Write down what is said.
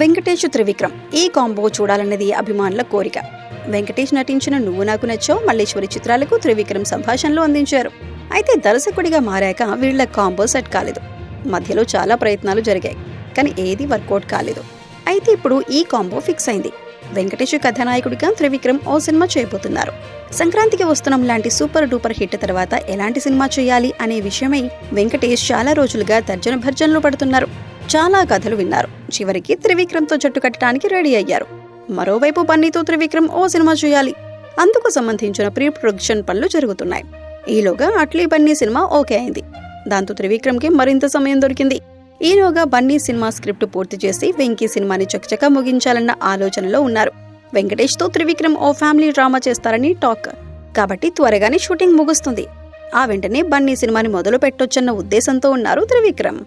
వెంకటేష్ త్రివిక్రమ్. ఈ కాంబో చూడాలన్నది అభిమానుల కోరిక. వెంకటేష్ నటించిన నువ్వు నాకు నచ్చావు మల్లేశ్వరి చిత్రాలకు త్రివిక్రమ్ సంభాషణలు అందించారు. అయితే దర్శకుడిగా మారాక వీళ్ళ కాంబో సెట్ కాలేదు. మధ్యలో చాలా ప్రయత్నాలు జరిగాయి కానీ ఏది వర్కౌట్ కాలేదు. అయితే ఇప్పుడు ఈ కాంబో ఫిక్స్ అయింది. వెంకటేష్ కథానాయకుడిగా త్రివిక్రమ్ ఓ సినిమా చేయబోతున్నారు. సంక్రాంతికి వస్తున్నాం లాంటి సూపర్ డూపర్ హిట్ తర్వాత ఎలాంటి సినిమా చేయాలి అనే విషయమై వెంకటేష్ చాలా రోజులుగా తర్జన భర్జనలు పడుతున్నారు. చాలా కథలు విన్నారు. చివరికి త్రివిక్రమ్తో జట్టు కట్టడానికి రెడీ అయ్యారు. మరోవైపు బన్నీతో త్రివిక్రమ్ ఓ సినిమా చేయాలి. అందుకు సంబంధించిన ప్రీ ప్రొడక్షన్ పనులు జరుగుతున్నాయి. ఈలోగా అట్లీ బన్నీ సినిమా ఓకే అయింది. దాంతో త్రివిక్రమ్కి మరింత సమయం దొరికింది. ఈలోగా బన్నీ సినిమా స్క్రిప్ట్ పూర్తి చేసి వెంకీ సినిమాని చకచకా ముగించాలన్న ఆలోచనలో ఉన్నారు. వెంకటేష్తో త్రివిక్రమ్ ఓ ఫ్యామిలీ డ్రామా చేస్తారని టాక్. కాబట్టి త్వరగానే షూటింగ్ ముగుస్తుంది. ఆ వెంటనే బన్నీ సినిమాని మొదలు పెట్టొచ్చన్న ఉద్దేశంతో ఉన్నారు త్రివిక్రమ్.